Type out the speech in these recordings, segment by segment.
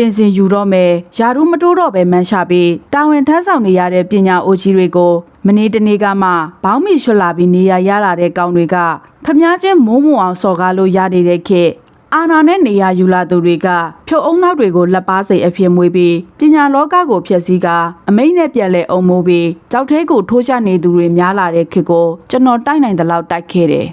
ပင်စင်ယူတော့မယ်ယာရုမတိုးတော့ပဲမန်းရှာပြီးတာဝန်ထမ်းဆောင်နေရတဲ့ပညာအိုကြီးတွေကိုမနေ့တနေ့ကမှဘောင်းမီရွှတ်လာပြီးနေရရလာတဲ့ကောင်တွေကခမားချင်းမိုးမုံအောင်စော်ကားလို့ရနေတဲ့ခေတ်အာနာနဲ့နေရယူလာသူတွေကဖြုတ်အုံနောက်တွေကိုလက်ပါစိတ်အဖြစ်မွေးပြီးပညာလောကကိုဖျက်ဆီးကာအမိန့်နဲ့ပြန်လဲအုံမိုးပြီးကြောက်သေးကိုထိုးချနေသူတွေများလာတဲ့ခေတ်ကိုကျွန်တော်တိုက်နိုင်တဲ့လောက်တိုက်ခဲ့တယ်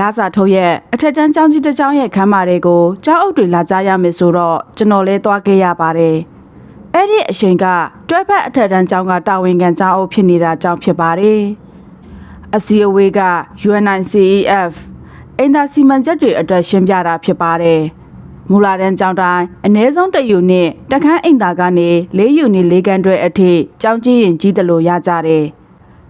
လာစာထုတ်ရဲ့အထက်တန်းကျောင်းကြီးတစ်ကျောင်းရဲ့ခမ်းမာတွေကိုကျောင်းအုပ်တွေလာကြရမယ်ဆိုတော့ကျွန်တော်လဲသွားခဲ့ရပါတယ်။အဲ့ဒီအချိန်ကတွဲဖက်အထက်တန်းကျောင်းကတာဝန်ခံကျောင်းအုပ်ဖြစ်နေတာကြောင့်ဖြစ်ပါတယ်။အစီအဝေးက UNICEF အင်တာစီမံချက်တွေအတွက်ရှင်းပြတာဖြစ်ပါတယ်။မူလာတန်းကျောင်းတိုင်းအ ਨੇ ဆုံးတစ်ယူနစ်တခန်းအိမ်သာကနေ၄ယူနစ်၄ခန်းတွဲအထိကျောင်းကြီးရင်ကြီးတယ်လို့ရကြတယ်။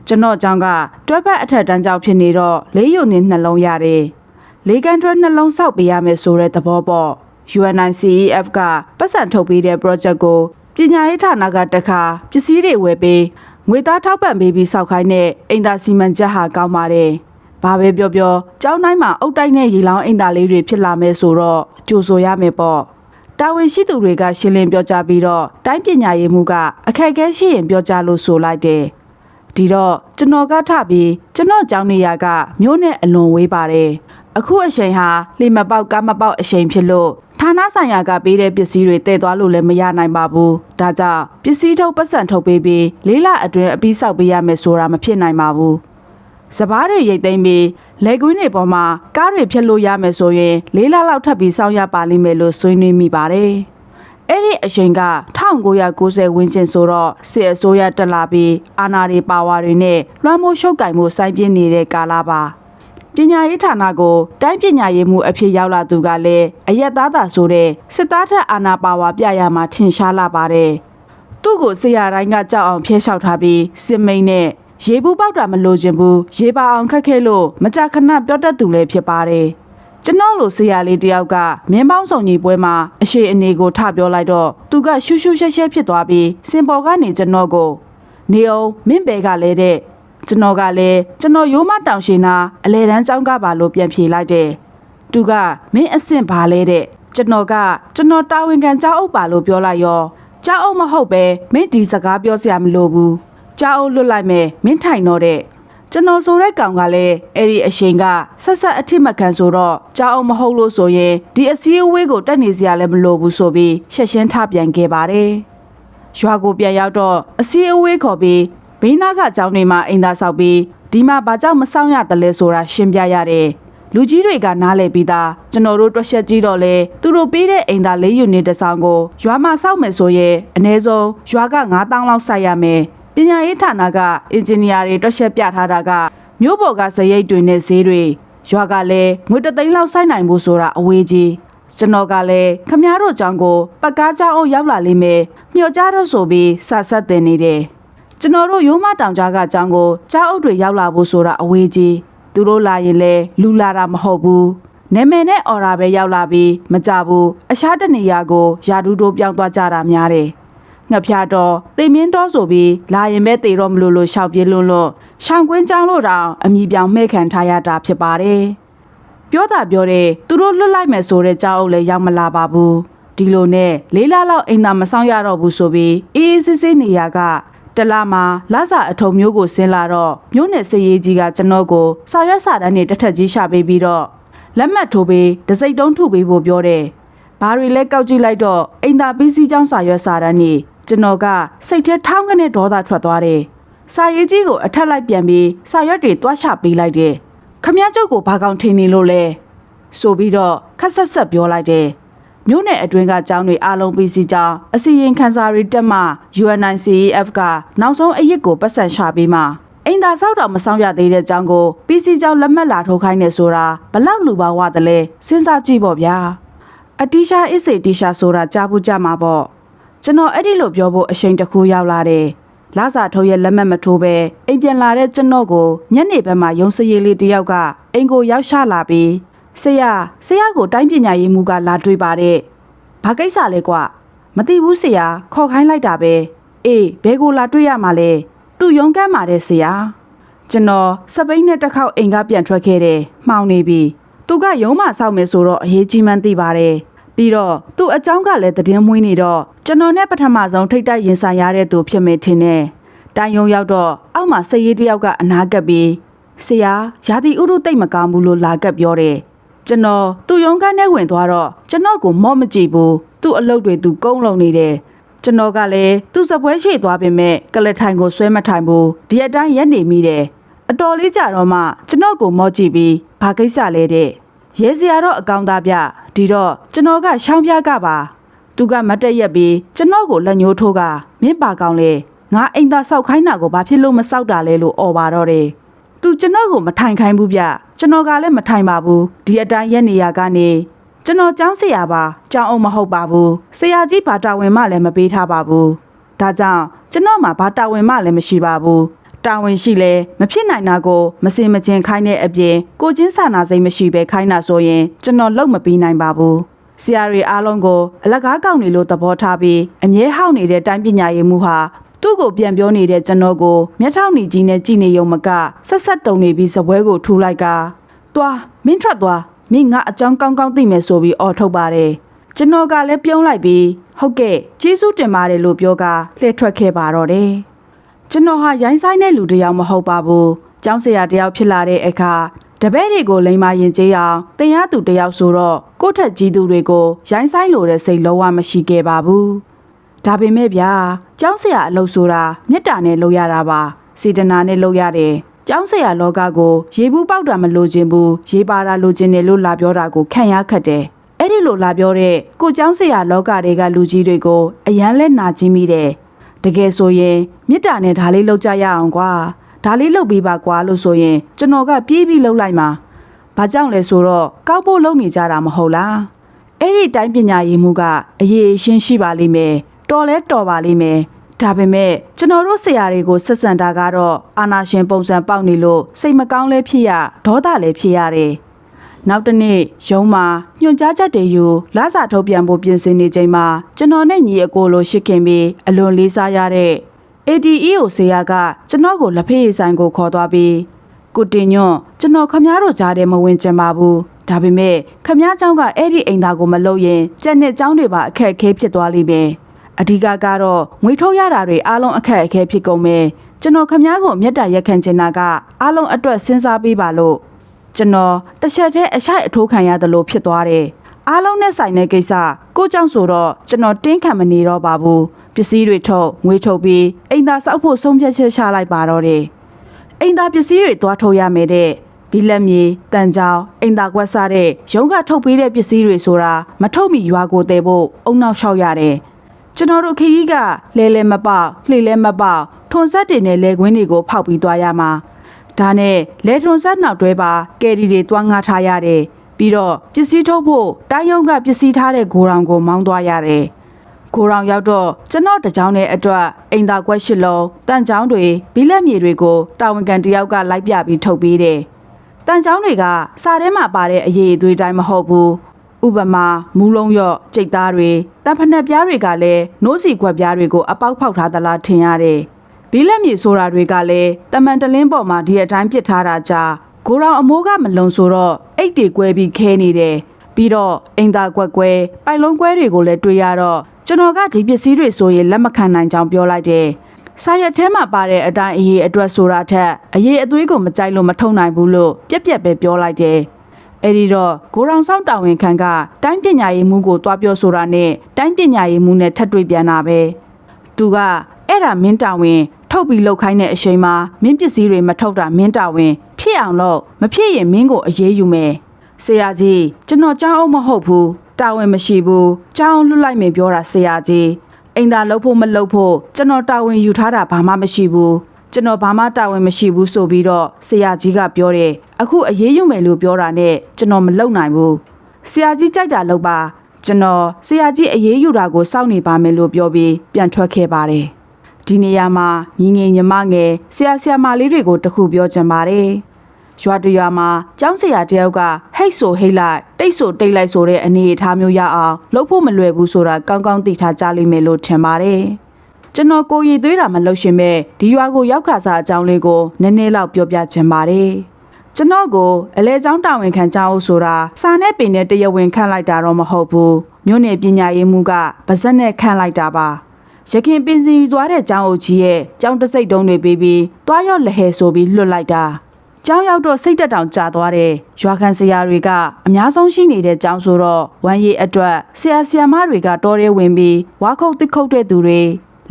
ကျွန်တော်အကြောင်းကတွဲဖက်အထက်တန်းကြောင့်ဖြစ်နေတော့လေးယုံနေနှလုံးရတယ်။လေးကန်တွဲနှလုံးဆောက်ပေးရမယ်ဆိုတဲ့သဘောပေါ့။ UNICEF ကပတ်စံထုတ်ပေးတဲ့ project ကိုပညာရေးဌာနကတခါပစ္စည်းတွေဝယ်ပေးငွေသားထောက်ပံ့ပေးပြီးစောက်ခိုင်းတဲ့အိမ်သာစီမံချက်ဟာကောင်းပါတယ်။ဘာပဲပြောပြောကျောင်းတိုင်းမှာအုတ်တိုက်နဲ့ရေလောင်းအိမ်သာလေးတွေဖြစ်လာမယ်ဆိုတော့ကြိုဆိုရမယ်ပေါ့။တာဝန်ရှိသူတွေကရှင်းလင်းပြောကြားပြီးတော့တိုင်းပညာရေးမှုကအခက်အခဲရှိရင်ပြောကြားလို့ဆိုလိုက်တယ်။ ဒီတော့ကျွန်တော်ကထပြီးကျွန်တော်ကြောင်းနေရကမျိုးနဲ့အလွန်ဝေးပါတယ်။အခုအချိန်ဟာလှေမပေါက်ကားမပေါက်အချိန်ဖြစ်လို့ဌာနဆိုင်ရာကပေးတဲ့ပစ္စည်းတွေတည်သွားလို့လည်းမရနိုင်ပါဘူး။ဒါကြောင့်ပစ္စည်းထုတ်ပတ်စံထုတ်ပေးပြီးလေးလအတွင်းအပြီးဆောက်ပေးရမယ်ဆိုတာမဖြစ်နိုင်ပါဘူး။စပားတွေရိတ်သိမ်းပြီးလက်ကွင်းတွေပေါ်မှာကားတွေဖြတ်လို့ရမယ်ဆိုရင်လေးလလောက်ထပ်ပြီးစောင့်ရပါလိမ့်မယ်လို့ဆွေးနွေးမိပါတယ်။ အဲ့ဒီအချိန်က1990ဝန်းကျင်ဆိုတော့စစ်အစိုးရတက်လာပြီးအာဏာတွေပါဝါတွေနဲ့လွှမ်းမိုးရှုပ်ကင်မှုစိုင်းပြင်းနေတဲ့ကာလပါပညာရေးဌာနကိုတိုင်းပညာရေးမှုအဖြစ်ရောက်လာသူကလည်းအယက်သားသာဆိုတဲ့စစ်သားထက်အာဏာပါဝါပြရမှာထင်ရှားလာပါတယ်။သူ့ကိုဆရာတိုင်းကကြောက်အောင်ဖျဲလျှောက်ထားပြီးစစ်မိန်နဲ့ရေဘူးပေါက်တာမလို့ခြင်းဘူးရေပါအောင်ခက်ခဲလို့မကြခဏပြောတတ်သူလည်းဖြစ်ပါတယ် ကျွန်တော်လိုဆရာလေးတယောက်ကမင်းပေါင်းဆောင်ကြီးပွဲမှာအရှိအနေကိုထပြောလိုက်တော့သူကရှူးရှူးရှဲရှဲဖြစ်သွားပြီးစင်ပေါ်ကနေကျွန်တော်ကိုနေအောင်မင်းပဲကလည်းတဲ့ကျွန်တော်ကလည်းကျွန်တော်ရိုးမတောင်ရှင်နာအလဲတန်းចောင်းကပါလို့ပြန်ဖြေလိုက်တယ်သူကမင်းအဆင့်ပါလဲတဲ့ကျွန်တော်ကကျွန်တော်တာဝန်ခံကြောက်အုပ်ပါလို့ပြောလိုက်ရောကြောက်အောင်မဟုတ်ပဲမင်းဒီစကားပြောစရာမလိုဘူးကြောက်အောင်လွတ်လိုက်မယ်မင်းထိုင်တော့တဲ့ ကျွန်တော်ဆိုတဲ့ကောင်ကလည်းအဲ့ဒီအချိန်ကဆက်ဆက်အထစ်မခံဆိုတော့ကြောက်အောင်မဟုတ်လို့ဆိုရင်ဒီအစည်းအဝေးကိုတက်နေစရာလည်းမလိုဘူးဆိုပြီးရှက်ရှင်းထပြန်ခဲ့ပါတယ်ရွာကိုပြန်ရောက်တော့အစည်းအဝေးခေါ်ပြီးဘေးနားကကျောင်းတွေမှာအိမ်သာဆောက်ပြီးဒီမှာဘာကြောင့်မဆောင်ရတလဲဆိုတာရှင်းပြရတယ်လူကြီးတွေကနားလည်ပြီးသားကျွန်တော်တို့တွက်ချက်ကြည့်တော့လေသူတို့ပေးတဲ့အိမ်သာ၄ယူနစ်တစ်ဆောင်ကိုရွာမှာစောက်မယ်ဆိုရင်အနည်းဆုံးရွာက9000လောက်စိုက်ရမယ် ပညာရေးဌာနကအင်ဂျင်နီယာတွေတွက်ချက်ပြထားတာကမြို့ပေါ်ကဇရိတ်တွေနဲ့ဈေးတွေရွာကလည်းငွေတစ်သိန်းလောက်စိုက်နိုင်ဖို့ဆိုတာအဝေးကြီးကျွန်တော်ကလည်းခမားတို့ကြောင့်ကိုပတ်ကားကြောင်းအောင်ရောက်လာလိမ့်မယ်မျှော်ကြတော့ဆိုပြီးစာဆက်တင်နေတယ်ကျွန်တော်တို့ရိုးမတောင်ကြားကအကြောင်းကိုကြားအုပ်တွေရောက်လာဖို့ဆိုတာအဝေးကြီးသူတို့လာရင်လဲလူလာတာမဟုတ်ဘူးနာမည်နဲ့အော်ရာပဲရောက်လာပြီးမကြဘူးအရှားတနေရာကိုယာဒူးတို့ပြောင်းသွားကြတာများတယ် ငှက်ဖျားတော့တိမ်မင်းတော့ဆိုပြီးလာရင်ပဲတေတော့မလို့လို့ရှောက်ပြေးလွန်းလို့ရှောင်းကွင်းကြောင်းလို့တောင်အမိပြောင်မှဲ့ခံထားရတာဖြစ်ပါတယ်ပြောတာပြောတယ်သူတို့လွတ်လိုက်မယ်ဆိုတဲ့ကြောက်အုပ်လည်းရောက်မလာပါဘူးဒီလိုနဲ့လေးလားလောက်အိမ်သာမဆောင်ရတော့ဘူးဆိုပြီးအေးအေးဆေးဆေးနေရကတလမှာလဆအထုံမျိုးကိုဆင်းလာတော့မျိုးနယ်စရေးကြီးကကျွန်တော်ကိုစာရွက်စာတမ်းတွေတစ်ထက်ကြီးရှာပေးပြီးတော့လက်မှတ်ထိုးပေးတစိမ့်တုံးထုပေးဖို့ပြောတယ်။ဘာတွေလဲကောက်ကြည့်လိုက်တော့အိမ်သာပစ္စည်းကျောင်းစာရွက်စာတမ်းတွေ ကျွန်တော်ကစိတ်ထဲထောင်းကနေဒေါသထွက်သွားတယ်။စာရေးကြီးကိုအထက်လိုက်ပြန်ပြီးစာရွက်တွေတွားချပေးလိုက်တယ်။ခမည်းကျုပ်ကိုဘာကောင်ထင်နေလို့လဲဆိုပြီးတော့ခက်ဆက်ဆက်ပြောလိုက်တယ်။မြို့နယ်အတွင်းကကျောင်းတွေအားလုံးပြီးစီကြောင်းအစီရင်ခံစာတွေတက်မှ UNICEF ကနောက်ဆုံးအရစ်ကိုပတ်စံရှာပေးမှအိမ်သာဆောက်တော်မဆောင်ရသေးတဲ့ကျောင်းကိုပြီးစီကြောင်းလက်မှတ်လာထုတ်ခိုင်းနေဆိုတာဘလောက်လူပါဝတလဲစဉ်းစားကြည့်ပေါ့ဗျာအတီရှာအစ်စေတီရှာဆိုတာကြားဘူးကြမှာပေါ့ ကျွန်တော်အဲ့ဒီလိုပြောဖို့အချိန်တစ်ခုရောက်လာတယ်လာစာထုတ်ရဲ့လက်မှတ်မထိုးပဲအိမ်ပြန်လာတဲ့ကျွန်တော်ကိုညနေဘက်မှာရုံစရည်လေးတယောက်ကအိမ်ကိုရောက်ရှလာပြီးဆရာဆရာကိုတိုင်းပညာရေးမှူးကလာတွေ့ပါတယ်ဘာကိစ္စလဲကွာမသိဘူးဆရာခေါ်ခိုင်းလိုက်တာပဲအေးဘဲကိုလာတွေ့ရမှာလဲသူရုံးကမ်းပါတယ်ဆရာကျွန်တော်စပိန်နဲ့တစ်ခေါက်အိမ်ကပြန်ထွက်ခဲ့တယ်မှောင်နေပြီသူကရုံးမဆောက်မယ်ဆိုတော့အရေးကြီးမှန်းသိပါတယ် ပြီးတော့သူ့အကြောင်းကလည်းသတင်းမွှေးနေတော့ကျွန်တော်နဲ့ပထမဆုံးထိတ်တိုက်ရင်ဆိုင်ရတဲ့သူဖြစ်မယ်ထင်တယ်။တိုင်ယုံရောက်တော့အောက်မှာဆရေးတယောက်ကအနာကပ်ပြီးဆရာယာတီဥရုတိတ်မကောင်းဘူးလို့လာကပ်ပြောတယ်။ကျွန်တော်သူ့ရုံးခန်းထဲဝင်သွားတော့ကျွန်တော်ကိုမော့မကြည့်ဘူး။သူ့အလုပ်တွေသူကုန်းလုံနေတယ်။ကျွန်တော်ကလည်းသူ့စပွဲရှိသွားပေမဲ့ကလထိုင်ကိုဆွဲမထိုင်ဘူး။ဒီအတိုင်းရက်နေမိတယ်။အတော်လေးကြာတော့မှကျွန်တော်ကိုမော့ကြည့်ပြီးဘာကိစ္စလဲတဲ့။ ရဲစရာတော့အကောင်းသားပြဒီတော့ကျွန်တော်ကရှောင်းပြကပါသူကမတ်တက်ရက်ပြီးကျွန်တော်ကိုလက်ညှိုးထိုးကမင်းပါကောင်းလေငါအိမ်သားဆောက်ခိုင်းတာကိုဘာဖြစ်လို့မဆောက်တာလဲလို့អော်ပါတော့တယ် သူကျွန်တော်ကိုမထိုင်ခိုင်းဘူးဗျကျွန်တော်ကလည်းမထိုင်ပါဘူးဒီအတိုင်းရက်နေရကနေကျွန်တော်ចောင်းဆရာပါចောင်းအောင်မဟုတ်ပါဘူးဆရာကြီးဘာတာဝန်မှလည်းမပေးထားပါဘူးဒါကြောင့်ကျွန်တော်မှဘာတာဝန်မှလည်းမရှိပါဘူး တာဝန်ရှိလဲမဖြစ်နိုင်တာကိုမစင်မချင်းခိုင်းတဲ့အပြင်ကိုချင်းစာနာစိတ်မရှိပဲခိုင်းတာဆိုရင်ကျွန်တော်လုံးမပြီးနိုင်ပါဘူးဆရာတွေအားလုံးကိုအလကားကောက်နေလို့သဘောထားပြီးအမြဲဟောက်နေတဲ့တိုင်းပညာရေးမှုဟာသူ့ကိုပြန်ပြောနေတဲ့ကျွန်တော်ကိုမျက်ထောက်နေကြီးနဲ့ကြည်နေရုံမကဆက်ဆက်တုံနေပြီးစပွဲကိုထူလိုက်ကသွားမင်းထွက်သွားမင်းငါအကြောင်းကောင်းကောင်းသိမယ်ဆိုပြီးအော်ထုတ်ပါတယ်ကျွန်တော်ကလည်းပြုံးလိုက်ပြီးဟုတ်ကဲ့ကျေးဇူးတင်ပါတယ်လို့ပြောကလှည့်ထွက်ခဲ့ပါတော့တယ် ကျွန်တော်ဟာရိုင်းဆိုင်တဲ့လူတစ်ယောက်မဟုတ်ပါဘူးကျောင်းဆရာတစ်ယောက်ဖြစ်လာတဲ့အခါတပည့်တွေကိုလိမ္မာရင်ကျေးအောင်တင်ရသူတစ်ယောက်ဆိုတော့ကိုယ့်ထက်ကြီးသူတွေကိုရိုင်းဆိုင်လိုတဲ့စိတ်လုံးဝမရှိခဲ့ပါဘူးဒါပေမဲ့ဗျာကျောင်းဆရာအလုပ်ဆိုတာမေတ္တာနဲ့လုပ်ရတာပါစေတနာနဲ့လုပ်ရတယ်ကျောင်းဆရာလောကကိုရေဘူးပေါက်တာမလိုချင်ဘူးရေပါတာလိုချင်တယ်လို့လာပြောတာကိုခံရခတ်တယ်အဲ့ဒီလိုလာပြောတဲ့ကိုကျောင်းဆရာလောကတွေကလူကြီးတွေကိုအယမ်းလဲနာကျင်မိတယ် တကယ်ဆိုရင်မေတ္တာနဲ့ဒါလေးလုပ်ကြရအောင်ကွာဒါလေးလုပ်ပြီးပါကွာလို့ဆိုရင်ကျွန်တော်ကပြေးပြီးလုပ်လိုက်မှာဘာကြောင့်လဲဆိုတော့ကောက်ဖို့လုပ်နေကြတာမဟုတ်လားအဲ့ဒီတိုင်းပညာရေးမှုကအရေးအရှင်းရှိပါလိမ့်မယ်တော်လဲတော်ပါလိမ့်မယ်ဒါပေမဲ့ကျွန်တော်တို့ဆရာတွေကိုဆက်ဆံတာကတော့အာနာရှင်ပုံစံပေါက်နေလို့စိတ်မကောင်းလဲဖြစ်ရဒေါသလည်းဖြစ်ရတယ် နောက်တစ်နေ့ရုံးမှာညွှန်ကြားချက်တွေယူလာစာထုတ်ပြန်ဖို့ပြင်ဆင်နေချိန်မှာကျွန်တော်နဲ့ညီအကိုလိုရှစ်ခင်ပြီးအလွန်လေးစားရတဲ့ ADEO ဆရာကကျွန်တော်ကိုလက်ဖေးရည်ဆိုင်ကိုခေါ်သွားပြီးကိုတင်ညွန့်ကျွန်တော်ခမားတို့ကြားထဲမဝင်ကျင်ပါဘူးဒါပေမဲ့ခမားเจ้าကအဲ့ဒီအိမ်သားကိုမလုပ်ရင်ကြက်နဲ့เจ้าတွေပါအခက်အခဲဖြစ်သွားလိမ့်မယ်အဓိကကတော့ငွေထုတ်ရတာတွေအားလုံးအခက်အခဲဖြစ်ကုန်မယ်ကျွန်တော်ခမားကိုမျက်တာရက်ခံချင်တာကအားလုံးအတွက်စဉ်းစားပေးပါလို့ ကျွန်တော်တစ်ချက်တည်းအရှိုက်အထိုးခံရသလိုဖြစ်သွားတယ်အားလုံးနဲ့ဆိုင်တဲ့ကိစ္စကိုကြောင့်ဆိုတော့ကျွန်တော်တင်းခံမနေတော့ပါဘူးပစ္စည်းတွေထုတ်ငွေထုတ်ပြီးအိမ်သာစောက်ဖို့ဆုံးဖြတ်ချက်ချလိုက်ပါတော့တယ်အိမ်သာပစ္စည်းတွေသွားထုတ်ရမယ်တဲ့ဘီလက်မြေတန်ကြောင်အိမ်သာကွက်စားတဲ့ရုံးကထုတ်ပေးတဲ့ပစ္စည်းတွေဆိုတာမထုတ်မီရွာကိုတည်ဖို့အုံနောက်လျှောက်ရတယ်ကျွန်တော်တို့ခရီးကလဲလဲမပေါက်လှေလဲမပေါက်ထွန်ဆက်တွေနဲ့လဲခွင်းတွေကိုဖောက်ပြီးသွားရမှာ ဒါနဲ့လဲထွန်ဆက်နောက်တွဲပါကယ်ရီတွေသွားငှားထားရတယ်ပြီးတော့ပစ္စည်းထုတ်ဖို့တိုင်းရုံးကပစ္စည်းထားတဲ့ဂိုရောင်ကိုမောင်းသွားရတယ်ကိုရောင်ရောက်တော့ကျွန်တော်တကြောင်နဲ့အတွက်အိမ်သာကွက်ရှစ်လုံးတန်ချောင်းတွေဘီလက်မြေတွေကိုတာဝန်ခံတယောက်ကလိုက်ပြပြီးထုတ်ပေးတယ်။တန်ချောင်းတွေကစာထဲမှာပါတဲ့အရေးအသွေးတိုင်းမဟုတ်ဘူး။ဥပမာမူးလုံးရော့ကြိတ်သားတွေတန်ဖက်နှက်ပြားတွေကလည်းနိုးစီခွက်ပြားတွေကိုအပေါက်ဖောက်ထားသလားထင်ရတယ်။ ဘီလက်မြေဆိုတာတွေကလည်းတမန်တလင်းပေါ်မှာဒီအတိုင်းပစ်ထားတာကြာကိုရောင်အမိုးကမလုံဆိုတော့အိတ်တွေကွဲပြီးခဲနေတယ်။ပြီးတော့အိမ်သာကွက်ကွဲပိုင်လုံးကွဲတွေကိုလည်းတွေ့ရတော့ကျွန်တော်ကဒီပစ္စည်းတွေဆိုရင်လက်မခံနိုင်ကြောင်းပြောလိုက်တယ်။စာရက်ထဲမှာပါတဲ့အတိုင်းအရေးအတွက်ဆိုတာထက်အရေးအသွေးကိုမကြိုက်လို့မထုံနိုင်ဘူးလို့ပြက်ပြက်ပဲပြောလိုက်တယ်။အဲဒီတော့ကိုရောင်ဆောင်တာဝန်ခံကတိုင်းပညာရေးမှုကိုတွားပြောဆိုတာနဲ့တိုင်းပညာရေးမှုနဲ့ထပ်တွေ့ပြန်တာပဲ။သူကအဲ့ဒါမင်းတာဝန် ထုတ်ပြီးလောက်ခိုင်းတဲ့အချိန်မှာမင်းပစ္စည်းတွေမထုတ်တာမင်းတာဝန်ဖြစ်အောင်လို့မဖြစ်ရင်မင်းကိုအရေးယူမယ်ဆရာကြီးကျွန်တော်ကြောင်းအောင်မဟုတ်ဘူးတာဝန်မရှိဘူးကြောင်းအောင်လွတ်လိုက်မယ်ပြောတာဆရာကြီးအိမ်သာလှုပ်ဖို့မလှုပ်ဖို့ကျွန်တော်တာဝန်ယူထားတာဘာမှမရှိဘူးကျွန်တော်ဘာမှတာဝန်မရှိဘူးဆိုပြီးတော့ဆရာကြီးကပြောတယ်အခုအရေးယူမယ်လို့ပြောတာနဲ့ကျွန်တော်မလုပ်နိုင်ဘူးဆရာကြီးကြိုက်တာလုပ်ပါကျွန်တော်ဆရာကြီးအရေးယူတာကိုစောင့်နေပါမယ်လို့ပြောပြီးပြန်ထွက်ခဲ့ပါတယ် ဒီနေရာမှာညီငယ်ညီမငယ်ဆရာဆရာမလေးတွေကိုတခုပြောချင်ပါတယ်ရွာတရွာမှာကျောင်းဆရာတယောက်ကဟိတ်ဆိုဟိတ်လိုက်တိတ်ဆိုတိတ်လိုက်ဆိုတဲ့အနေအထားမျိုးရအောင်လုပ်ဖို့မလွယ်ဘူးဆိုတာကောင်းကောင်းသိထားကြလိမ့်မယ်လို့ထင်ပါတယ်ကျွန်တော်ကိုရည်သွေးတာမလုပ်ရှင်မဲ့ဒီရွာကိုရောက်ခါစားအကြောင်းလေးကိုနည်းနည်းလောက်ပြောပြချင်ပါတယ်ကျွန်တော်ကိုအလဲချောင်းတာဝန်ခံကြောင်းဆိုတာစာနဲ့ပင်နဲ့တရားဝင်ခန့်လိုက်တာတော့မဟုတ်ဘူးမြို့နယ်ပညာရေးမှူးကဗဇက်နဲ့ခန့်လိုက်တာပါ ရခင်ပင်စင်ယူသွားတဲ့ကျောင်းအုပ်ကြီးရဲ့ကျောင်းတစိတ်တုံးတွေပြီးပြီးတွားရော့လဟဲဆိုပြီးလွတ်လိုက်တာကျောင်းရောက်တော့စိတ်တက်တောင်ကြာသွားတဲ့ရွာခံဆရာတွေကအများဆုံးရှိနေတဲ့ကျောင်းဆိုတော့ဝမ်းရည်အတွက်ဆရာဆရာမတွေကတော်ရဲဝင်ပြီးဝါခုတ်တစ်ခုတ်တဲ့သူတွေ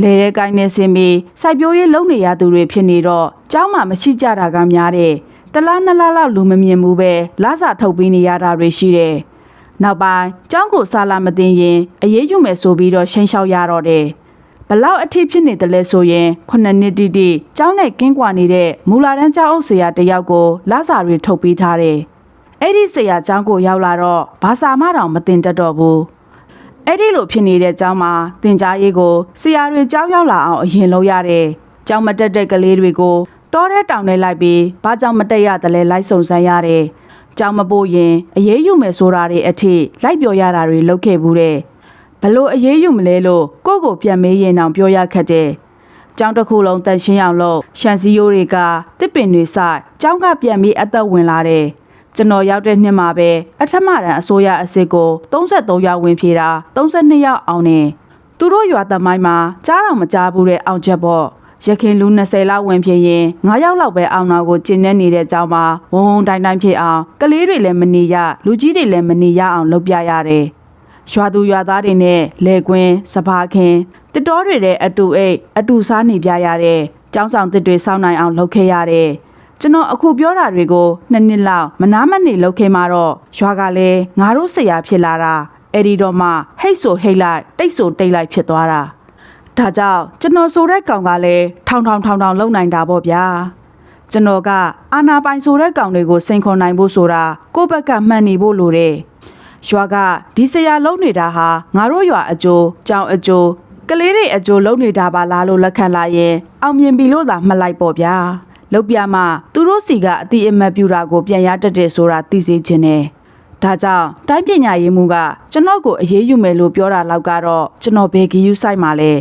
လဲတဲ့ကိုင်းနဲ့ဆင်းပြီးစိုက်ပျိုးရေးလုပ်နေရသူတွေဖြစ်နေတော့ကျောင်းမှာမရှိကြတာကများတဲ့တလားနှစ်လားလောက်လူမမြင်ဘူးပဲလာစာထုတ်ပြီးနေရတာတွေရှိတယ်။နောက်ပိုင်းကျောင်းကိုစာလာမတင်ရင်အရေးယူမယ်ဆိုပြီးတော့ရှင်းလျှောက်ရတော့တယ်။ ဘလောက်အထိဖြစ်နေတယ်လဲဆိုရင်ခုနှစ်နှစ်တိတိကျောင်းနဲ့ကင်းကွာနေတဲ့မူလာတန်းကျောင်းအုပ်ဆရာတယောက်ကိုလာစာတွေထုတ်ပေးထားတယ်။အဲ့ဒီဆရာကျောင်းကိုရောက်လာတော့ဘာစာမှတောင်မတင်တတ်တော့ဘူး။အဲ့ဒီလိုဖြစ်နေတဲ့ကျောင်းမှာတင် जा ရေးကိုဆရာတွေကျောင်းရောက်လာအောင်အရင်လုပ်ရတယ်။ကျောင်းမတက်တဲ့ကလေးတွေကိုတောထဲတောင်ထဲလိုက်ပြီးဘာကြောင့်မတက်ရတယ်လဲလိုက်စုံစမ်းရတယ်။ကျောင်းမပို့ရင်အရေးယူမယ်ဆိုတာတွေအထိလိုက်ပြောရတာတွေလုပ်ခဲ့ဘူးတဲ့။ ဘလို့အရေးယူမလဲလို့ကိုယ့်ကိုပြန်မေးရင်တောင်ပြောရခက်တယ်။ကျောင်းတစ်ခုလုံးတန်ရှင်းအောင်လို့ရှန်စီယိုတွေကတစ်ပင်တွေစိုက်ကျောင်းကပြန်ပြီးအသက်ဝင်လာတယ်။ကျွန်တော်ရောက်တဲ့နှစ်မှာပဲအထက်မတန်းအစိုးရအစ်စ်ကို33ရောက်ဝင်ပြေတာ32ရောက်အောင်နေသူတို့ရွာသမိုင်းမှာကြားတော်မကြားဘူးတဲ့အောင်ချက်ပေါ့ရခင်လူ20လောက်ဝင်ပြေရင်9ယောက်လောက်ပဲအောင်တော်ကိုကျင်းနေနေတဲ့ကြောင်းမှာဝုံဝုံတိုင်းတိုင်းဖြစ်အောင်ကလေးတွေလည်းမနေရလူကြီးတွေလည်းမနေရအောင်လုပ်ပြရတယ် ရွာသူရွာသားတွေနဲ့လေကွင်းစပါးခင်းတစ်တော်တွေတဲ့အတူအိတ်အတူစားနေပြရတဲ့ကျောင်းဆောင်တစ်တွေစောင့်နိုင်အောင်လုပ်ခဲ့ရတယ်ကျွန်တော်အခုပြောတာတွေကိုနှစ်နှစ်လောက်မနာမနေလုပ်ခဲ့မှတော့ရွာကလည်းငါတို့ဆရာဖြစ်လာတာအဲ့ဒီတော့မှဟိတ်ဆိုဟိတ်လိုက်တိတ်ဆိုတိတ်လိုက်ဖြစ်သွားတာဒါကြောင့်ကျွန်တော်ဆိုတဲ့ကောင်ကလည်းထောင်ထောင်ထောင်ထောင်လုံနိုင်တာပေါ့ဗျာကျွန်တော်ကအာနာပိုင်ဆိုတဲ့ကောင်တွေကိုစိန်ခေါ်နိုင်ဖို့ဆိုတာကိုယ့်ဘက်ကမှန်နေဖို့လိုတယ် ရွာကဒီဆရာလုံနေတာဟာငါတို့ရွာအကျိုးကြောင်အကျိုးကလေးတွေအကျိုးလုံနေတာပါလားလို့လက်ခံလာရင်အောင်မြင်ပြီလို့သာမှတ်လိုက်ပေါ့ဗျာလုတ်ပြမသူတို့စီကအတိအမတ်ပြူတာကိုပြန်ရတတ်တယ်ဆိုတာသိစေခြင်းနဲ့ဒါကြောင့်တိုင်းပညာရေးမှူးကကျွန်တော်ကိုအရေးယူမယ်လို့ပြောတာလောက်ကတော့ကျွန်တော်ဘယ်ဂီယူဆိုင်မှာလဲ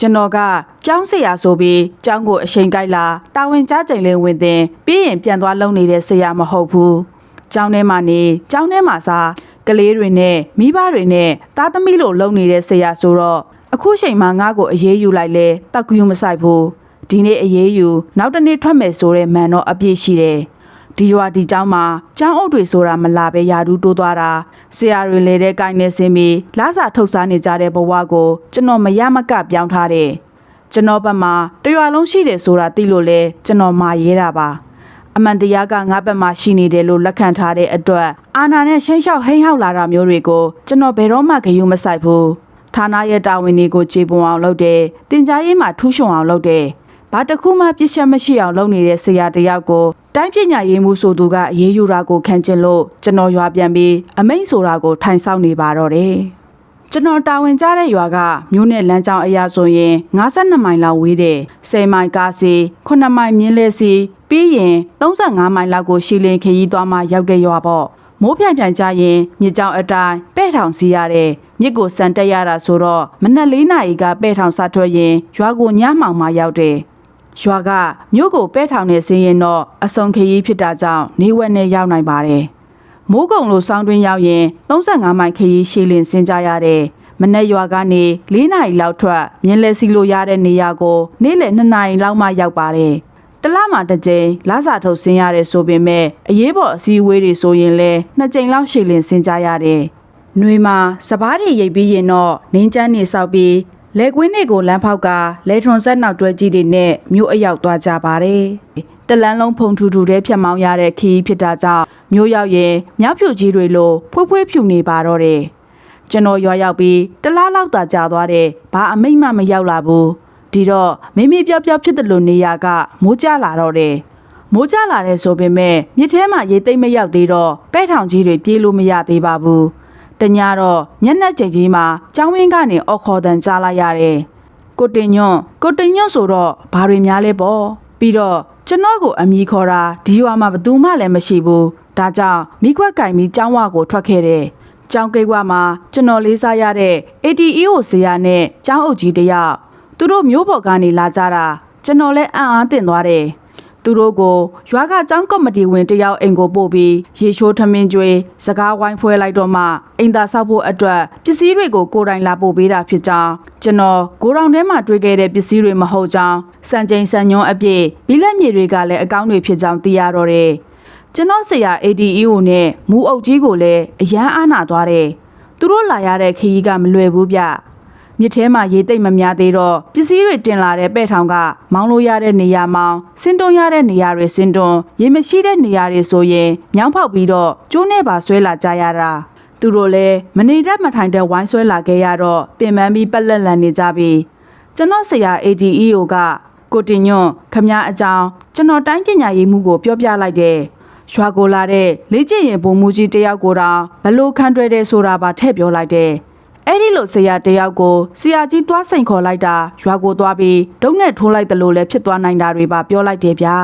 ကျွန်တော်ကကျောင်းဆရာဆိုပြီးကျောင်းကိုအချိန်ကြိုက်လာတာဝန်ကြားချိန်လေးဝင်တင်ပြီးရင်ပြန်သွားလုံနေတဲ့ဆရာမဟုတ်ဘူးကျောင်းထဲမှာနေကျောင်းထဲမှာစား ကလေးတွေနဲ့မိဘတွေနဲ့သားသမီးလိုလုံနေတဲ့ဆရာဆိုတော့အခုချိန်မှာငါ့ကိုအရေးယူလိုက်လဲတောက်ကူးမဆိုင်ဘူး ဒီနေ့အရေးယူနောက်တစ်နေ့ထွက်မယ်ဆိုတဲ့မန်တော့အပြည့်ရှိတယ်။ဒီရွာဒီเจ้าမှာเจ้าအုပ်တွေဆိုတာမလာပဲယာဒူးတိုးသွားတာဆရာတွေလည်းတဲ့ကိုင်းနေစင်းပြီးလာစာထုတ်စားနေကြတဲ့ဘဝကိုကျွန်တော်မရမကပြောင်းထားတယ်။ကျွန်တော်ဘက်မှာတရွာလုံးရှိတယ်ဆိုတာသိလို့လဲကျွန်တော်မာရဲတာပါ။ အမှန်တရားကငါဘက်မှာရှိနေတယ်လို့လက်ခံထားတဲ့အတွက်အာနာနဲ့ရှင်းလျှောက်ဟိမ့်ဟောက်လာတာမျိုးတွေကိုကျွန်တော်ဘယ်တော့မှဂရုမစိုက်ဘူး။ဌာနရဲ့တာဝန်တွေကိုခြေပွန်အောင်လုပ်တယ်။တင် जा ရေးမှာထူးချွန်အောင်လုပ်တယ်။ဘာတစ်ခုမှပြစ်ချက်မရှိအောင်လုပ်နေတဲ့ဆရာတယောက်ကိုတိုင်းပညာရေးမှုဆိုသူကအရေးယူတာကိုခံကျင်လို့ကျွန်တော်ရွာပြန်ပြီးအမိန့်ဆိုတာကိုထိုင်ဆောင်နေပါတော့တယ်။ ကျွန်တော်တာဝန်ကျတဲ့ရွာကမြို့နယ်လမ်းကြောင်းအရာဆိုရင်52မိုင်လောက်ဝေးတယ်။10မိုင်ကားစီ9မိုင်မြင်းလဲစီပြီးရင်35မိုင်လောက်ကိုရှီလင်ခရီးသွားမှရောက်တဲ့ရွာပေါ့။မိုးပြန်ပြန်ကြရင်မြစ်ကြောင်အတိုင်းပဲ့ထောင်စီရတယ်။မြစ်ကိုစံတက်ရတာဆိုတော့မနက်၄နာရီကပဲ့ထောင်စထွက်ရင်ရွာကိုညမှောင်မှရောက်တယ်။ရွာကမြို့ကိုပဲ့ထောင်နေစင်းရင်တော့အစုံခရီးဖြစ်တာကြောင့်နေဝက်နဲ့ရောက်နိုင်ပါတယ်။ မိုးကုံလိုစောင်းတွင်းရောက်ရင်35မိုင်ခရီးရှည်လင်ဆင်းကြရတယ်။မနေ့ရွာကနေ၄နာရီလောက်ထွက်မြင်းလဲစီလို့ရတဲ့နေရာကို နေ့လယ်2နာရီလောက်မှရောက်ပါတယ်။တလမှတစ်ကြိမ်လာစာထုတ်ဆင်းရတယ်ဆိုပေမဲ့အရေးပေါ်အစည်းအဝေးတွေဆိုရင်လည်းနှစ်ကြိမ်လောက်ရှည်လင်ဆင်းကြရတယ်။နှွေမှာစပားတွေရိပ်ပြီးရင်တော့နင်းချမ်းနေဆောက်ပြီးလက်ကွင်းတွေကိုလမ်းဖောက်ကလဲထွန်ဆက်နောက်တွဲကြီးတွေနဲ့မြို့အရောက်သွားကြပါတယ်။ တလန်းလုံးဖုံထူထူတဲ့ဖြတ်မောင်းရတဲ့ခီးဖြစ်တာကြောင့်မြို့ရောက်ရင်မြောက်ဖြူကြီးတွေလိုဖွေးဖွေးဖြူနေပါတော့တယ်။ကျွန်တော်ရွာရောက်ပြီးတလားလောက်သာကြာသွားတယ်။ဘာအမိတ်မှမရောက်လာဘူး။ဒီတော့မိမိပြောက်ပြောက်ဖြစ်တယ်လို့နေရကမိုးကြလာတော့တယ်။မိုးကြလာတဲ့ဆိုပေမဲ့မြစ်ထဲမှာရေသိမ့်မရောက်သေးတော့ပဲ့ထောင်ကြီးတွေပြေးလို့မရသေးပါဘူး။တညတော့ညက်နက်ချိန်ကြီးမှာကျောင်းဝင်းကနေအော်ခေါ်တန်ကြားလိုက်ရတယ်။ကိုတင်ညွန့်ကိုတင်ညွန့်ဆိုတော့ဘာတွေများလဲပေါ့။ပြီးတော့ ကျွန်တော်ကိုအမိခေါ်တာဒီရွာမှာဘယ်သူမှလည်းမရှိဘူးဒါကြောင့်မိခွက်ကင်ပြီးကျောင်းဝကိုထွက်ခဲ့တယ်ကျောင်းကိတ်ဝမှာကျွန်တော်လေးစားရတဲ့ ATEO ဆရာနဲ့ကျောင်းအုပ်ကြီးတယောက်သူတို့မျိုးပေါ်ကနေလာကြတာကျွန်တော်လည်းအံ့အားသင့်သွားတယ် သူတို့ကိုရွာကကျောင်းကော်မတီဝင်တယောက်အိမ်ကိုပို့ပြီးရေချိုးထမင်းကျွေးစကားဝိုင်းဖွဲလိုက်တော့မှအိမ်သာဆောက်ဖို့အတွက်ပစ္စည်းတွေကိုကိုယ်တိုင်လာပို့ပေးတာဖြစ်ကြောင်းကျွန်တော်ကိုရောင်ထဲမှာတွေ့ခဲ့တဲ့ပစ္စည်းတွေမဟုတ်ကြောင်းစံချိန်စံညွန်းအပြည့်ဘီလက်မြေတွေကလည်းအကောင်းတွေဖြစ်ကြောင်းသိရတော့တယ်ကျွန်တော်ဆရာ ADEO နဲ့မူအုပ်ကြီးကိုလည်းအရန်အားနာသွားတယ်သူတို့လာရတဲ့ခရီးကမလွယ်ဘူးဗျ မြစ်ထဲမှာရေသိမ့်မများသေးတော့ပစ္စည်းတွေတင်လာတဲ့ပဲ့ထောင်ကမောင်းလို့ရတဲ့နေရာမောင်းစင်တွန်းရတဲ့နေရာတွေစင်တွန်းရေမရှိတဲ့နေရာတွေဆိုရင်မြောင်းဖောက်ပြီးတော့ကျိုးနဲ့ပါဆွဲလာကြရတာသူတို့လည်းမနေတတ်မထိုင်တဲ့ဝိုင်းဆွဲလာခဲ့ရတော့ပင်ပန်းပြီးပက်လက်လန်နေကြပြီကျွန်တော်ဆရာ ADEO ကကိုတင်ညွန့်ခမ ्या အကြောင်းကျွန်တော်တိုင်းပညာရေးမှုကိုပြောပြလိုက်တယ်ရွာကိုလာတဲ့လေ့ကျင့်ရင်ပုံမှုကြီးတယောက်ကိုတောင်ဘလို့ခံတွေ့တယ်ဆိုတာပါထည့်ပြောလိုက်တယ်။ အဲ့ဒီလိုဆရာတယောက်ကိုဆရာကြီးသွားစိန်ခေါ်လိုက်တာရွာကိုသွားပြီးဒုံနဲ့ထိုးလိုက်တယ်လို့လည်းဖြစ်သွားနိုင်တာတွေပါပြောလိုက်တယ်ဗျာ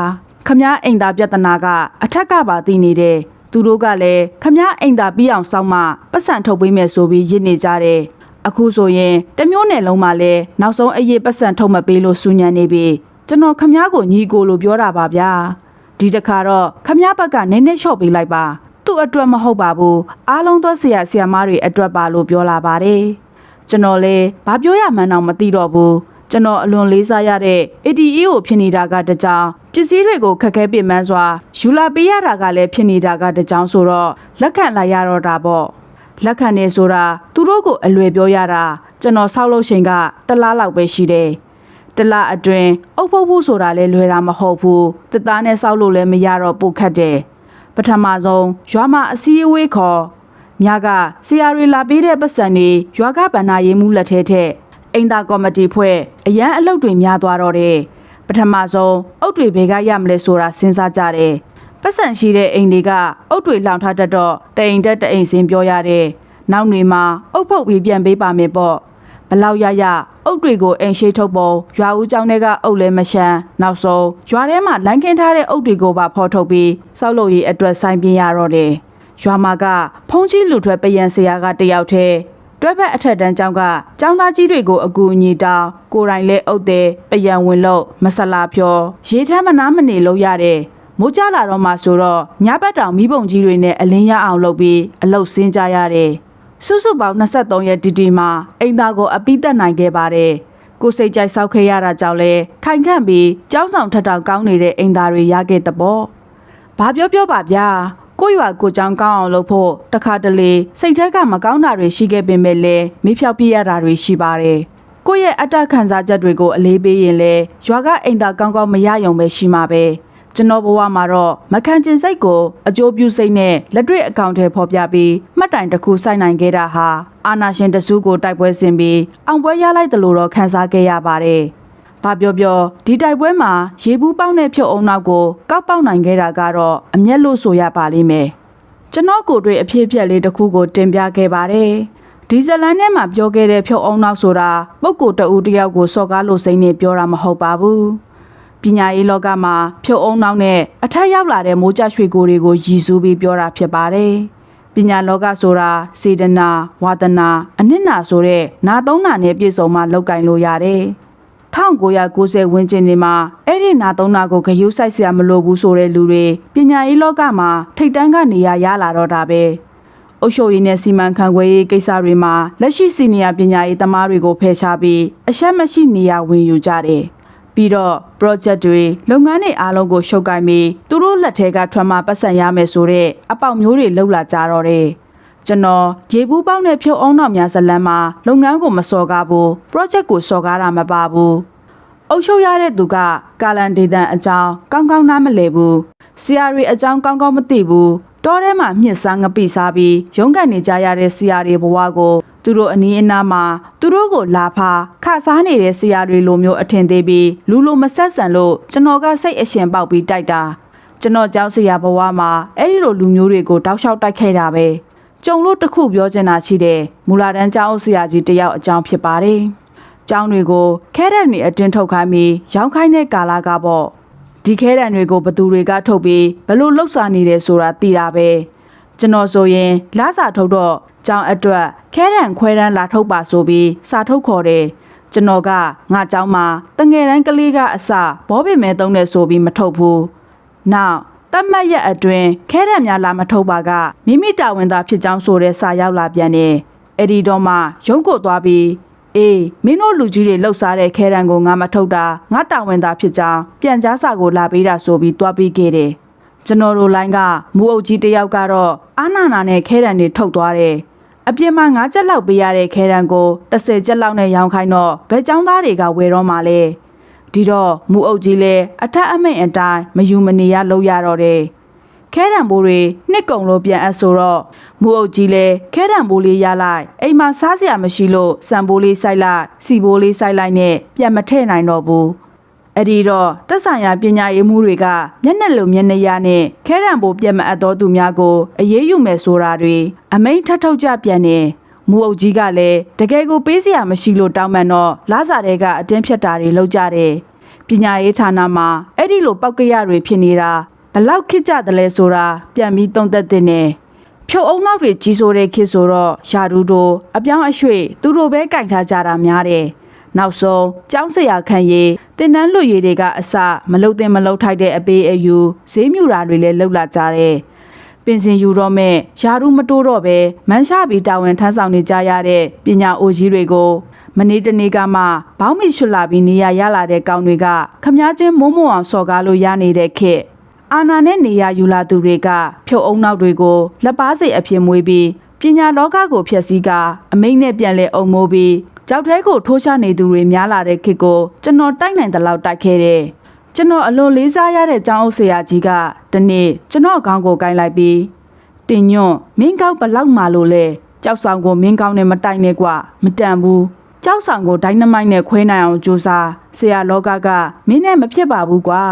ခမည်းအိမ်သာပြဿနာကအထက်ကပါသိနေတယ်သူတို့ကလည်းခမည်းအိမ်သာပြီးအောင်ဆောက်မှပတ်စံထုတ်ပေးမယ်ဆိုပြီးရစ်နေကြတယ်အခုဆိုရင်တမျိုးနယ်လုံးမှာလည်းနောက်ဆုံးအရေးပတ်စံထုတ်မပေးလို့စူညံနေပြီကျွန်တော်ခမည်းကိုညီကိုလို့ပြောတာပါဗျာဒီတခါတော့ခမည်းဘက်ကနည်းနည်းလျှော့ပေးလိုက်ပါ သူ့အတွက်မဟုတ်ပါဘူးအားလုံးသောဆရာဆရာမတွေအတွက်ပါလို့ပြောလာပါတယ်ကျွန်တော်လည်းဘာပြောရမှန်းတော့မသိတော့ဘူးကျွန်တော်အလွန်လေးစားရတဲ့ ATE ကိုဖြစ်နေတာကတကြောင်ပစ္စည်းတွေကိုခက်ခဲပင်ပန်းစွာယူလာပေးရတာကလည်းဖြစ်နေတာကတကြောင်ဆိုတော့လက်ခံလာရတော့တာပေါ့လက်ခံနေဆိုတာသူတို့ကိုအလွယ်ပြောရတာကျွန်တော်ဆောက်လို့ချိန်ကတလားလောက်ပဲရှိတယ်တလအတွင်းအုပ်ဖို့ဖို့ဆိုတာလည်းလွယ်တာမဟုတ်ဘူးတသားနဲ့စောက်လို့လည်းမရတော့ပိုခတ်တယ် ပထမဆုံးရွာမှာအစည်းအဝေးခေါ်ညကဆရာတွေလာပေးတဲ့ပတ်စံတွေရွာကဗန္နာရေးမှုလက်ထဲထက်အိမ်သာကော်မတီဖွဲ့အရန်အလုပ်တွေများသွားတော့တယ်ပထမဆုံးအုတ်တွေဘယ်ကရမလဲဆိုတာစဉ်းစားကြတယ်ပတ်စံရှိတဲ့အိမ်တွေကအုတ်တွေလောင်ထားတတ်တော့တအိမ်တက်တအိမ်စင်းပြောရတယ်နောက်နေမှာအုတ်ဖုတ်ပြီးပြန်ပေးပါမယ်ပေါ့ ဘလောက်ရရအုတ်တွေကိုအိမ်ရှိထုတ်ပုံရွာဦးကျောင်းထဲကအုတ်လဲမရှမ်းနောက်ဆုံးရွာထဲမှာလိုင်းကင်းထားတဲ့အုတ်တွေကိုပါဖော်ထုတ်ပြီးစောက်လို့ရေးအတွက်ဆိုင်ပြင်းရတော့တယ်ရွာမှာကဖုံးကြီးလူထွက်ပယံဆရာကတယောက်တည်းတွဲဘက်အထက်တန်းကျောင်းကကျောင်းသားကြီးတွေကိုအကူအညီတောင်းကိုယ်တိုင်လဲအုတ်တယ်ပယံဝင်လို့မဆလာဖြောရေထမ်းမနာမနေလို့ရတယ်မိုးကြလာတော့မှဆိုတော့ညဘက်တောင်မိဘုံကြီးတွေနဲ့အလင်းရအောင်လုပ်ပြီးအလုတ်စင်းကြရတယ် စုစုပေါင်း23ရက်တီတီမှာအိမ်သားကိုအပိသက်နိုင်ခဲ့ပါတယ်ကိုစိတ်ကြိုက်ဆောက်ခဲ့ရတာကြောင့်လဲခိုင်ခန့်ပြီးကျောင်းဆောင်ထက်တောင်ကောင်းနေတဲ့အိမ်သားတွေရခဲ့တဲ့ပေါ့ဘာပြောပြောပါဗျာကိုရွာကိုကြောင်ကောင်းအောင်လုပ်ဖို့တခါတလေစိတ်ထက်ကမကောင်းတာတွေရှိခဲ့ပေမဲ့လည်းမေးဖြောက်ပြရတာတွေရှိပါတယ်ကိုယ့်ရဲ့အတ္တခံစားချက်တွေကိုအလေးပေးရင်လဲရွာကအိမ်သာကောင်းကောင်းမရယုံပဲရှိမှာပဲ ကျွန်တော်ဘဝမှာတော့မခံကျင်စိတ်ကိုအကျိုးပြုစိတ်နဲ့လက်တွေ့အကောင့်ထဲဖော်ပြပြီးမှတ်တိုင်တစ်ခုစိုက်နိုင်ခဲ့တာဟာအာနာရှင်တစုကိုတိုက်ပွဲဆင်ပြီးအောင်ပွဲရလိုက်တယ်လို့တော့ခန်းစားခဲ့ရပါတယ်။ဘာပြောပြောဒီတိုက်ပွဲမှာရေဘူးပေါက်နဲ့ဖြုတ်အောင်နောက်ကိုကောက်ပေါက်နိုင်ခဲ့တာကတော့အမျက်လို့ဆိုရပါလိမ့်မယ်။ကျွန်တော်ကိုယ်တွေ့အဖြစ်အပျက်လေးတစ်ခုကိုတင်ပြခဲ့ပါတယ်။ဒီဇလန်ထဲမှာပြောခဲ့တဲ့ဖြုတ်အောင်နောက်ဆိုတာပုပ်ကိုတအူတယောက်ကိုစော်ကားလို့စိမ့်နေပြောတာမဟုတ်ပါဘူး။ ပညာရေးလောကမှာဖြုတ်အောင်နောက်နဲ့အထက်ရောက်လာတဲ့မိုးကြရွှေကိုတွေကိုရည်စူးပြီးပြောတာဖြစ်ပါတယ်။ပညာလောကဆိုတာစေတနာဝါသနာအနစ်နာဆိုတဲ့နာသုံးနာနဲ့ပြည့်စုံမှလောက်ကင်လို့ရတယ်။1990ဝန်းကျင်တွေမှာအဲ့ဒီနာသုံးနာကိုဂရုစိုက်စရာမလိုဘူးဆိုတဲ့လူတွေပညာရေးလောကမှာထိတ်တန်းကနေရရလာတော့တာပဲ။အုပ်ချုပ်ရေးနဲ့စီမံခန့်ခွဲရေးကိစ္စတွေမှာလက်ရှိစီနီယာပညာရေးသမားတွေကိုဖယ်ရှားပြီးအရှက်မရှိနေရဝင်ယူကြတယ်။ ပြီးတော့ project တွေလုပ်ငန်းတွေအားလုံးကိုရှုပ်ကိုင်ပြီးသူတို့လက်ထဲကထွက်မှပတ်စံရမယ်ဆိုတဲ့အပေါက်မျိုးတွေလှုပ်လာကြတော့တယ်ကျွန်တော်ရေဘူးပေါက်နဲ့ဖြုတ်အောင်နောက်များဇလန်းမှာလုပ်ငန်းကိုမစော်ကားဘူး project ကိုစော်ကားတာမပါဘူးအုပ်ချုပ်ရတဲ့သူကကာလန်ဒေသန်အကြောင်းကောင်းကောင်းနားမလည်ဘူးဆရာတွေအကြောင်းကောင်းကောင်းမသိဘူး တောထဲမှာမြင့်စားငပိစားပြီးရုန်းကန်နေကြရတဲ့ဆရာတွေဘဝကိုသူတို့အနီးအနားမှာသူတို့ကိုလာဖာခစားနေတဲ့ဆရာတွေလိုမျိုးအထင်သေးပြီးလူလိုမဆက်ဆံလို့ကျွန်တော်ကစိတ်အရှင်ပေါက်ပြီးတိုက်တာကျွန်တော်ကြောက်ဆရာဘဝမှာအဲ့ဒီလိုလူမျိုးတွေကိုတောက်လျှောက်တိုက်ခဲ့တာပဲကြုံလို့တခုပြောချင်တာရှိတယ်မူလာတန်းကျောင်းအုပ်ဆရာကြီးတယောက်အကြောင်းဖြစ်ပါတယ်ကျောင်းတွေကိုခဲရက်နေအတွင်းထုတ်ခိုင်းပြီးရောင်းခိုင်းတဲ့ကာလာကပေါ့ ဒီခဲတံတွေကိုဘသူတွေကထုတ်ပြီးဘလို့လှုပ်ရှားနေတယ်ဆိုတာသိတာပဲကျွန်တော်ဆိုရင်လာစာထုတ်တော့ကြောင်အတွက်ခဲတံခွဲတန်းလာထုတ်ပါဆိုပြီးစာထုတ်ခေါ်တယ်ကျွန်တော်ကငါเจ้าမှာတငယ်တန်းကလေးကအစဘောပင်မဲသုံးတယ်ဆိုပြီးမထုတ်ဘူးနောက်တတ်မှတ်ရက်အတွင်းခဲတံများလာမထုတ်ပါကမိမိတာဝန်သားဖြစ်ကြောင်းဆိုတဲ့စာရောက်လာပြန်တယ်အဲ့ဒီတော့မှရုံးကိုသွားပြီး အေးမင်းတို့လူကြီးတွေလှုပ်ရှားတဲ့ခဲတံကိုငါမထုတ်တာငါတာဝန်သားဖြစ်ကြောင်းပြန်ကြားစာကိုလာပေးတာဆိုပြီးတွားပြီးခဲ့တယ်ကျွန်တော်တို့လိုင်းကမူအုပ်ကြီးတစ်ယောက်ကတော့အာနာနာနဲ့ခဲတံတွေထုတ်သွားတယ်အပြင်မှာ9ချက်လောက်ပေးရတဲ့ခဲတံကို10ချက်လောက်နဲ့ရောင်းခိုင်းတော့ဘယ်ចောင်းသားတွေကဝယ်တော့မှလဲဒီတော့မူအုပ်ကြီးလည်းအထက်အမိန့်အတိုင်းမယူမနေရလုပ်ရတော့တယ် ခဲတံဘိုးတွေနှစ်ကုံလို့ပြန်အပ်ဆိုတော့မူအုပ်ကြီးလဲခဲတံဘိုးလေးရလိုက်အိမ်မှာစားစရာမရှိလို့စံဘိုးလေးစိုက်လိုက်စီဘိုးလေးစိုက်လိုက်နဲ့ပြန်မထည့်နိုင်တော့ဘူးအဲ့ဒီတော့သက်ဆိုင်ရာပညာရေးမှုတွေကမျက်နှာလိုမျက်နှာရနဲ့ခဲတံဘိုးပြန်မအပ်တော့သူများကိုအေးအေးယူမယ်ဆိုတာတွေအမိန့်ထထုတ်ကြပြန်နေမူအုပ်ကြီးကလည်းတကယ်ကိုပေးစရာမရှိလို့တောင်းပန်တော့လာစားတဲ့ကအတင်းဖြတ်တာတွေလုပ်ကြတယ်ပညာရေးဌာနမှာအဲ့ဒီလိုပောက်ကရတွေဖြစ်နေတာ ဘလောက်ခစ်ကြတယ်လဲဆိုတာပြန်ပြီးသုံးသက်တဲ့နဲ့ဖြုတ်အုံနောက်တွေကြီးစိုးတဲ့ခစ်ဆိုတော့ယာဒူတို့အပြောင်းအရွှေ့သူတို့ပဲကင်ထားကြတာများတယ်နောက်ဆုံးကျောင်းဆရာခန့်ရေးတင်တန်းလွတ်ရည်တွေကအစမလုတ်တင်မလုတ်ထိုက်တဲ့အပေးအယူဈေးမြူတာတွေလည်းလှုပ်လာကြတယ်ပင်စင်ယူတော့မဲ့ယာဒူမတိုးတော့ပဲမန်းရှာပြီးတာဝန်ထမ်းဆောင်နေကြရတဲ့ပညာအိုကြီးတွေကိုမနေ့တနေ့ကမှဘောင်းမီရွှလာပြီးနေရရလာတဲ့ကောင်တွေကခမားချင်းမုံမုံအောင်စော်ကားလို့ရနေတဲ့ခေတ် အာနာနဲ့နေရယူလာသူတွေက ဖြုတ်အုံနောက်တွေကိုလက်ပါစိတ်အဖြစ်မွေးပြီးပညာလောကကိုဖျက်ဆီးကအမိန့်နဲ့ပြန်လဲအုံမိုးပြီးကြောက်တဲကိုထိုးချနေသူတွေများလာတဲ့ခေတ်ကိုကျွန်တော်တိုက်နိုင်တဲ့လောက်တိုက်ခဲ့တယ်။ကျွန်တော်အလွန်လေးစားရတဲ့ကျောင်းအုပ်ဆရာကြီးကဒီနေ့ကျွန်တော်ခေါင်းကိုကိုင်းလိုက်ပြီးတင်ညွန့်မင်းကောက်ဘလောက်မှလို့လဲကြောက်ဆောင်ကိုမင်းကောက်နဲ့မတိုက်နဲ့ကွာမတန်ဘူးကြောက်ဆောင်ကိုဒိုင်းနမိုက်နဲ့ခွဲနိုင်အောင်ကြိုးစားဆရာလောကကမင်းနဲ့မဖြစ်ပါဘူးကွာ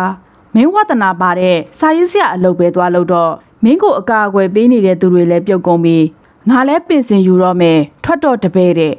မင်းဝဒနာပါတဲ့စာရေးဆရာအလုပ်ပဲသွားလို့တော့မင်းကိုအကာအကွယ်ပေးနေတဲ့သူတွေလည်းပြုတ်ကုန်ပြီငါလည်းပင်စင်ယူတော့မယ်ထွက်တော့တပည့်တဲ့